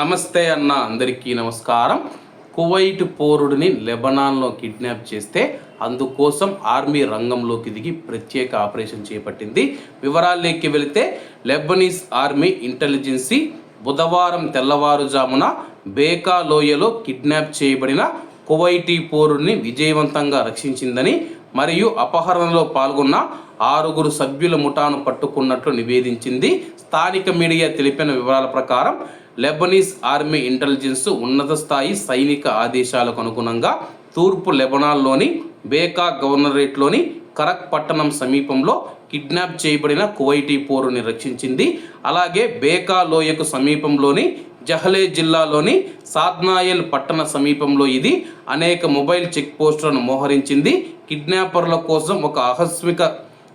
నమస్తే అన్న అందరికీ నమస్కారం. కువైట్ పౌరుడిని లెబనాన్లో కిడ్నాప్ చేస్తే అందుకోసం ఆర్మీ రంగంలోకి దిగి ప్రత్యేక ఆపరేషన్ చేపట్టింది. వివరాల్లోకి వెళితే లెబనీస్ ఆర్మీ ఇంటెలిజెన్సీ బుధవారం తెల్లవారుజామున బేకా లోయలో కిడ్నాప్ చేయబడిన కువైటీ పౌరుడిని విజయవంతంగా రక్షించిందని మరియు అపహరణలో పాల్గొన్న ఆరుగురు సభ్యుల ముఠాను పట్టుకున్నట్లు నివేదించింది. స్థానిక మీడియా తెలిపిన వివరాల ప్రకారం లెబనీస్ ఆర్మీ ఇంటెలిజెన్స్ ఉన్నత స్థాయి సైనిక ఆదేశాలకు అనుగుణంగా తూర్పు లెబనాన్లోని బేకా గవర్నరేట్లోని కరక్ పట్టణం సమీపంలో కిడ్నాప్ చేయబడిన కువైటీ పోరుని రక్షించింది. అలాగే బేకా లోయకు సమీపంలోని జహలే జిల్లాలోని సాద్నాయల్ పట్టణ సమీపంలో ఇది అనేక మొబైల్ చెక్ పోస్టులను మోహరించింది. కిడ్నాపర్ల కోసం ఒక ఆకస్మిక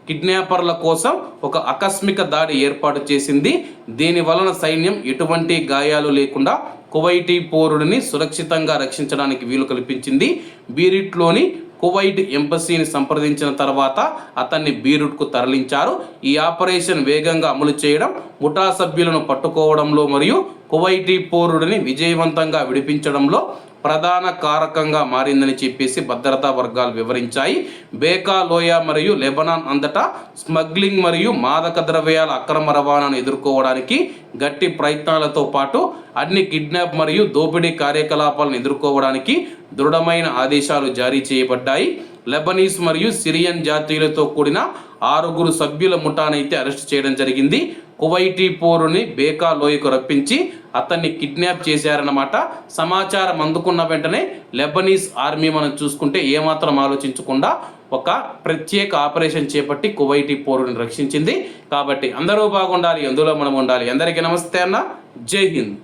కిడ్నాపర్ల కోసం ఒక ఆకస్మిక దాడి ఏర్పాటు చేసింది. దీని వలన సైన్యం ఎటువంటి గాయాలు లేకుండా కువైటీ పౌరుడిని సురక్షితంగా రక్షించడానికి వీలు కల్పించింది. బీరిట్లోని కువైట్ ఎంబసీని సంప్రదించిన తర్వాత అతన్ని బీరుట్కు తరలించారు. ఈ ఆపరేషన్ వేగంగా అమలు చేయడం ముఠా సభ్యులను పట్టుకోవడంలో మరియు కువైటీ పౌరుడిని విజయవంతంగా విడిపించడంలో ప్రధాన కారకంగా మారిందని చెప్పేసి భద్రతా వర్గాలు వివరించాయి. బేకా లోయ మరియు లెబనాన్ అంతటా స్మగ్లింగ్ మరియు మాదక ద్రవ్యాల అక్రమ రవాణాను ఎదుర్కోవడానికి గట్టి ప్రయత్నాలతో పాటు అన్ని కిడ్నాప్ మరియు దోపిడీ కార్యకలాపాలను ఎదుర్కోవడానికి దృఢమైన ఆదేశాలు జారీ చేయబడ్డాయి. లెబనీస్ మరియు సిరియన్ జాతీయులతో కూడిన ఆరుగురు సభ్యుల ముఠానైతే అరెస్ట్ చేయడం జరిగింది. కువైటీ పోరుని బేకా లోయకు రప్పించి అతన్ని కిడ్నాప్ చేశారన్నమాట. సమాచారం అందుకున్న వెంటనే లెబనీస్ ఆర్మీ మనం చూసుకుంటే ఏమాత్రం ఆలోచించకుండా ఒక ప్రత్యేక ఆపరేషన్ చేపట్టి కువైటీ పోరుని రక్షించింది. కాబట్టి అందరూ బాగుండాలి అందులో మనం ఉండాలి. అందరికీ నమస్తే అన్న. జై హింద్.